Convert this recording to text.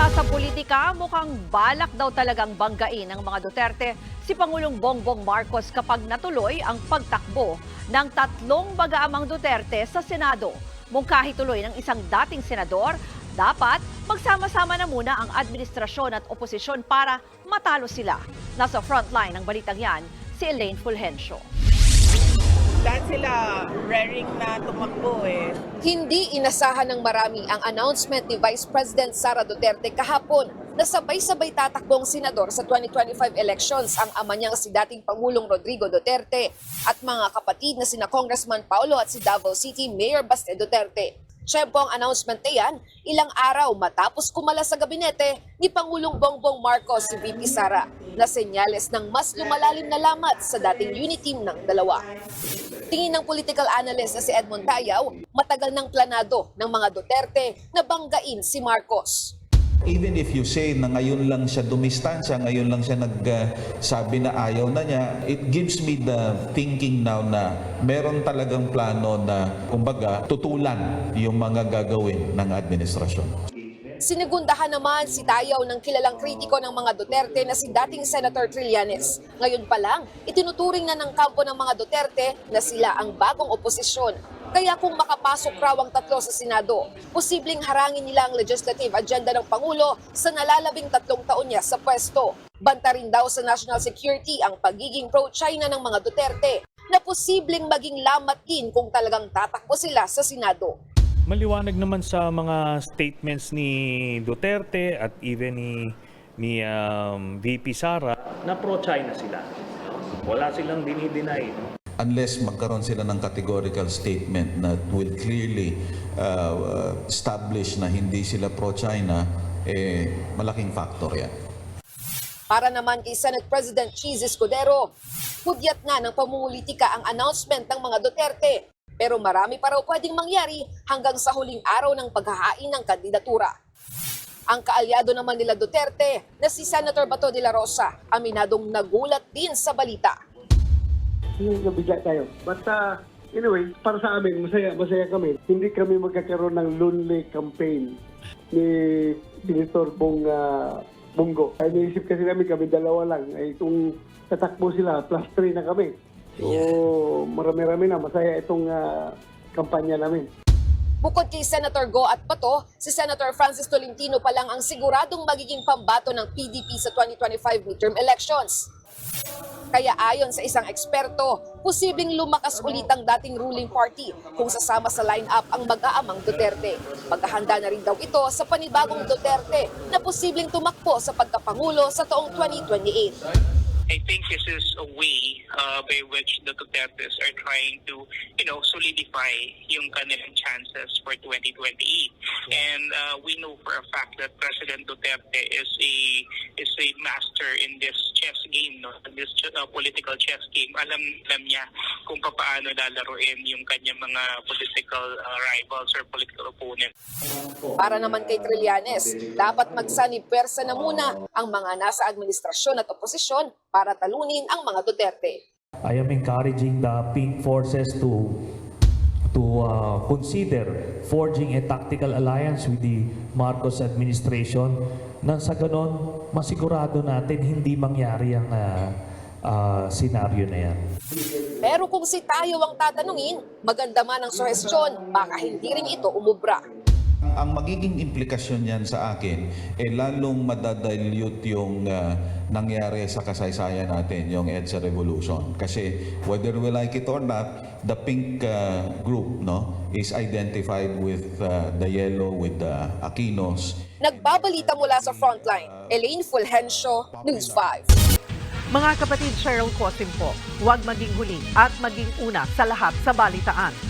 Balita sa politika, mukhang balak daw talagang banggain ng mga Duterte si Pangulong Bongbong Marcos kapag natuloy ang pagtakbo ng tatlong bagaamang Duterte sa Senado. Mungkahi tuloy ng isang dating senador, dapat magsama-sama na muna ang administrasyon at oposisyon para matalo sila. Nasa frontline ng balitang yan, si Elaine Fulgencio. Dahil sila raring na tumakbo eh. Hindi inasahan ng marami ang announcement ni Vice President Sara Duterte kahapon na sabay-sabay tatakbong senador sa 2025 elections ang ama niyang si dating Pangulong Rodrigo Duterte at mga kapatid na sina Congressman Paulo at si Davao City Mayor Baste Duterte. Siyempre ang announcement na yan, ilang araw matapos kumala sa gabinete ni Pangulong Bongbong Marcos si VP Sara na senyales ng mas lumalalim na lamat sa dating unity team ng dalawa. Tingin ng political analyst na si Edmond Tayaw, matagal ng planado ng mga Duterte na banggain si Marcos. Even if you say na ngayon lang siya dumistansya, ngayon lang siya nagsabi na ayaw na niya, it gives me the thinking now na meron talagang plano na, kumbaga, tutulan yung mga gagawin ng administrasyon. Sinigundahan naman si Tayaw ng kilalang kritiko ng mga Duterte na si dating Senator Trillanes. Ngayon pa lang, itinuturing na ng kampo ng mga Duterte na sila ang bagong oposisyon. Kaya kung makapasok raw ang tatlo sa Senado, posibleng harangin nila ang legislative agenda ng Pangulo sa nalalabing tatlong taon niya sa pwesto. Banta rin daw sa national security ang pagiging pro-China ng mga Duterte na posibleng maging lamat din kung talagang tatakbo sila sa Senado. Maliwanag naman sa mga statements ni Duterte at even ni ni um, VP Sara na pro-China sila. Wala silang dinideny. Unless magkaroon sila ng categorical statement na will clearly uh, establish na hindi sila pro-China, eh, malaking factor yan. Para naman kay Senate President Cheese Escudero, hudyat na ng pamumulitika ang announcement ng mga Duterte. Pero marami pa raw pwedeng mangyari hanggang sa huling araw ng paghahain ng kandidatura. Ang kaalyado naman nila Duterte na si Senator Bato de la Rosa, aminadong nagulat din sa balita. yung nabigla tayo. But uh, anyway, para sa amin, masaya, masaya kami. Hindi kami magkakaroon ng lonely campaign ni Senator Bong uh, Bongo. Ay naisip kasi namin kami dalawa lang. Ay kung tatakbo sila, plus three na kami. So marami-rami na. Masaya itong uh, kampanya namin. Bukod kay Senator Go at Bato, si Senator Francis Tolentino pa lang ang siguradong magiging pambato ng PDP sa 2025 midterm elections. Kaya ayon sa isang eksperto, posibleng lumakas ulit ang dating ruling party kung sasama sa line-up ang mag-aamang Duterte. Maghahanda na rin daw ito sa panibagong Duterte na posibleng tumakbo sa pagkapangulo sa taong 2028. I think this is a way uh, by which the Dutertes are trying to, you know, solidify yung kanilang chances for 2028. And uh, we know for a fact that President Duterte is a is a master in this chess game, no? This uh, political chess game. Alam alam niya kung paano lalaruin yung kanyang mga political uh, rivals or political opponents. Para naman kay Trillanes, dapat magsani-pwersa na muna ang mga nasa administrasyon at oposisyon para talunin ang mga Duterte. I am encouraging the pink forces to to uh, consider forging a tactical alliance with the Marcos administration nang sa ganon masigurado natin hindi mangyari ang uh, uh, senaryo na yan. Pero kung si tayo ang tatanungin, maganda man ang suhestyon, baka hindi rin ito umubra. Ang, magiging implikasyon yan sa akin, eh lalong madadilute yung uh, nangyari sa kasaysayan natin, yung EDSA Revolution. Kasi whether we like it or not, the pink uh, group no, is identified with uh, the yellow, with the Aquinos. Nagbabalita mula sa frontline, Elaine Fulgencio, News 5. Mga kapatid Cheryl Cosim po, huwag maging huli at maging una sa lahat sa balitaan.